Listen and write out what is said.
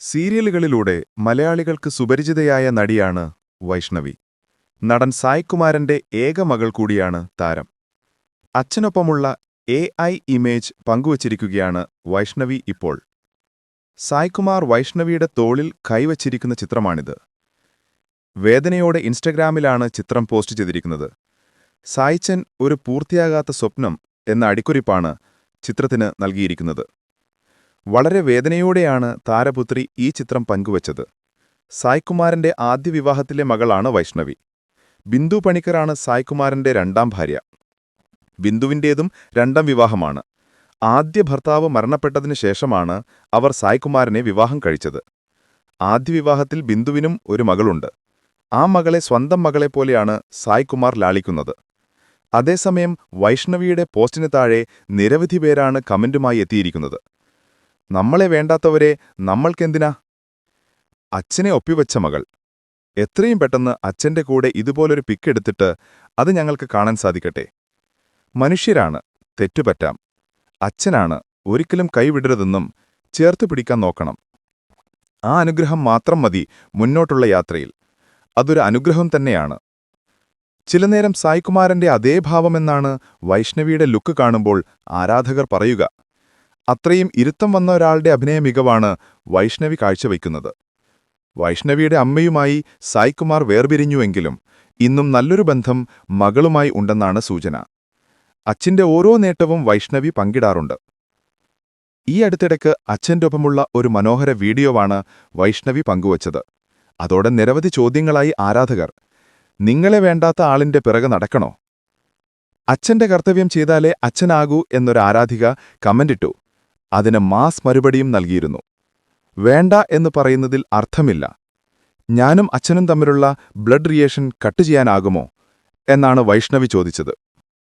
സീരിയലുകളിലൂടെ മലയാളികൾക്ക് സുപരിചിതയായ നടിയാണ് വൈഷ്ണവി. നടൻ സായ്കുമാരന്റെ ഏക മകൾ കൂടിയാണ് താരം. അച്ഛനൊപ്പമുള്ള എ ഐ ഇമേജ് പങ്കുവച്ചിരിക്കുകയാണ് വൈഷ്ണവി ഇപ്പോൾ. സായ്കുമാർ വൈഷ്ണവിയുടെ തോളിൽ കൈവച്ചിരിക്കുന്ന ചിത്രമാണിത്. വേദനയോടെ ഇൻസ്റ്റഗ്രാമിലാണ് ചിത്രം പോസ്റ്റ് ചെയ്തിരിക്കുന്നത്. സായ്ച്ചൻ ഒരു പൂർത്തിയാകാത്ത സ്വപ്നം എന്ന അടിക്കുറിപ്പാണ് ചിത്രത്തിന് നൽകിയിരിക്കുന്നത്. വളരെ വേദനയോടെയാണ് താരപുത്രി ഈ ചിത്രം പങ്കുവച്ചത്. സായ്കുമാരന്റെ ആദ്യ വിവാഹത്തിലെ മകളാണ് വൈഷ്ണവി. ബിന്ദു പണിക്കറാണ് സായ്കുമാരന്റെ രണ്ടാം ഭാര്യ. ബിന്ദുവിന്റേതും രണ്ടാം വിവാഹമാണ്. ആദ്യ ഭർത്താവ് മരണപ്പെട്ടതിനു ശേഷമാണ് അവർ സായ്കുമാരനെ വിവാഹം കഴിച്ചത്. ആദ്യ വിവാഹത്തിൽ ബിന്ദുവിനും ഒരു മകളുണ്ട്. ആ മകളെ സ്വന്തം മകളെപ്പോലെയാണ് സായ്കുമാർ ലാളിക്കുന്നത്. അതേസമയം വൈഷ്ണവിയുടെ പോസ്റ്റിന് താഴെ നിരവധി പേരാണ് കമന്റുമായി എത്തിയിരിക്കുന്നത്. നമ്മളെ വേണ്ടാത്തവരെ നമ്മൾക്കെന്തിനാ? അച്ഛനെ ഒപ്പിവച്ച മകൾ. എത്രയും പെട്ടെന്ന് അച്ഛന്റെ കൂടെ ഇതുപോലൊരു പിക്കെടുത്തിട്ട് അത് ഞങ്ങൾക്ക് കാണാൻ സാധിക്കട്ടെ. മനുഷ്യരാണ് തെറ്റുപറ്റാം. അച്ഛനാണ് ഒരിക്കലും കൈവിടരുതെന്നും ചേർത്തു പിടിക്കാൻ നോക്കണം. ആ അനുഗ്രഹം മാത്രം മതി മുന്നോട്ടുള്ള യാത്രയിൽ. അതൊരു അനുഗ്രഹം തന്നെയാണ്. ചില നേരം സായ്കുമാരന്റെ അതേ ഭാവമെന്നാണ് വൈഷ്ണവിയുടെ ലുക്ക് കാണുമ്പോൾ ആരാധകർ പറയുക. അത്രയും ഇരുത്തം വന്ന ഒരാളുടെ അഭിനയ മികവാണ് വൈഷ്ണവി കാഴ്ചവെക്കുന്നത് വൈഷ്ണവിയുടെ അമ്മയുമായി സായ്കുമാർ വേർപിരിഞ്ഞുവെങ്കിലും ഇന്നും നല്ലൊരു ബന്ധം മകളുമായി ഉണ്ടെന്നാണ് സൂചന. അച്ഛന്റെ ഓരോ നേട്ടവും വൈഷ്ണവി പങ്കിടാറുണ്ട്. ഈ അടുത്തിടയ്ക്ക് അച്ഛന്റെ ഒപ്പമുള്ള ഒരു മനോഹര വീഡിയോവാണ് വൈഷ്ണവി പങ്കുവച്ചത്. അതോടെ നിരവധി ചോദ്യങ്ങളായി ആരാധകർ നിങ്ങളെ വേണ്ടാത്ത ആളിന്റെ പിറകെ നടക്കണോ? അച്ഛന്റെ കർത്തവ്യം ചെയ്താലേ അച്ഛനാകൂ എന്നൊരു ആരാധിക കമന്റിട്ടു. അതിന് മാസ് മറുപടിയും നൽകിയിരുന്നു. വേണ്ട എന്ന് പറയുന്നതിൽ അർത്ഥമില്ല. ഞാനും അച്ഛനും തമ്മിലുള്ള ബ്ലഡ് റിയേഷൻ കട്ട് ചെയ്യാനാകുമോ? എന്നാണ് വൈഷ്ണവി ചോദിച്ചത്.